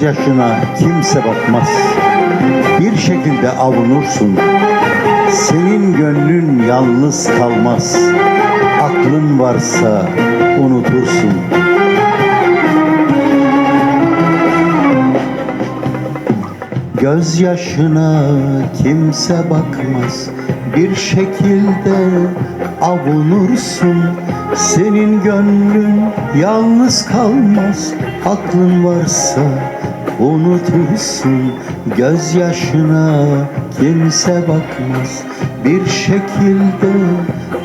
Gözyaşına kimse bakmaz. Bir şekilde avunursun. Senin gönlün yalnız kalmaz. Aklın varsa unutursun. Gözyaşına kimse bakmaz Bir şekilde avunursun. Senin gönlün yalnız kalmaz Aklın varsa unutursun. Gözyaşına kimse bakmaz Bir şekilde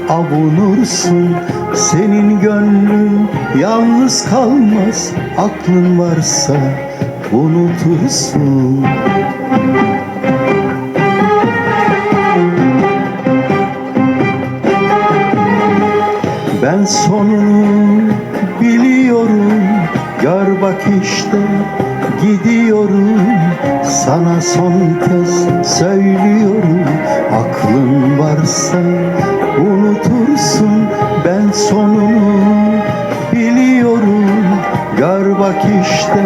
avunursun. Senin gönlün yalnız kalmaz Aklın varsa unutursun Ben sonunu biliyorum. Gör bak işte gidiyorum. Sana son kez söylüyorum. Aklın varsa unutursun. Ben sonunu biliyorum. Gör bak işte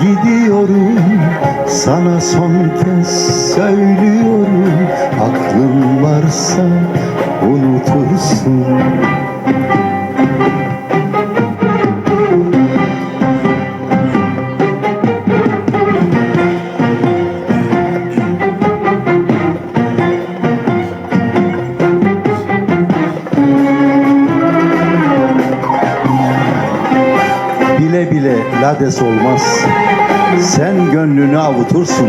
gidiyorum. Sana son kez söylüyorum. Aklın varsa unutursun bile lades olmaz. Sen gönlünü avutursun.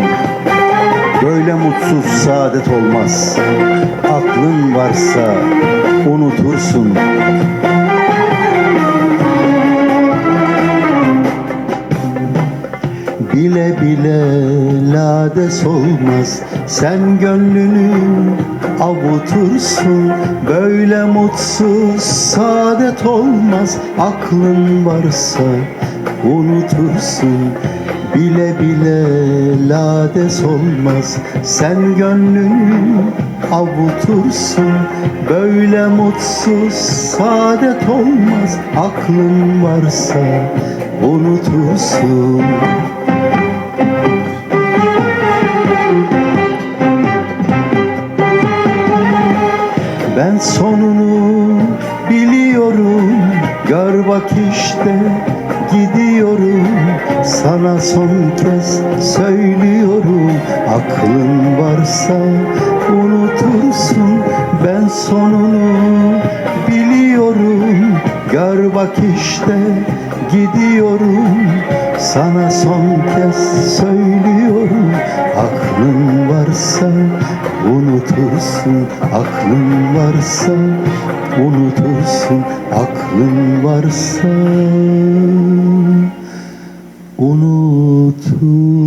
Böyle mutsuz saadet olmaz. Aklın varsa unutursun. Bile bile lades olmaz. Sen gönlünü avutursun. Böyle mutsuz saadet olmaz. Aklın varsa unutursun. Bile bile lades olmaz. Sen gönlünü avutursun. Böyle mutsuz saadet olmaz. Aklın varsa unutursun. Ben sonunu bak işte gidiyorum. Sana son kez söylüyorum. Aklın varsa unutursun. Ben sonunu biliyorum. Gör bak işte gidiyorum. Sana son kez söylüyorum unutursun Aklın varsa unutursun Aklın varsa unutursun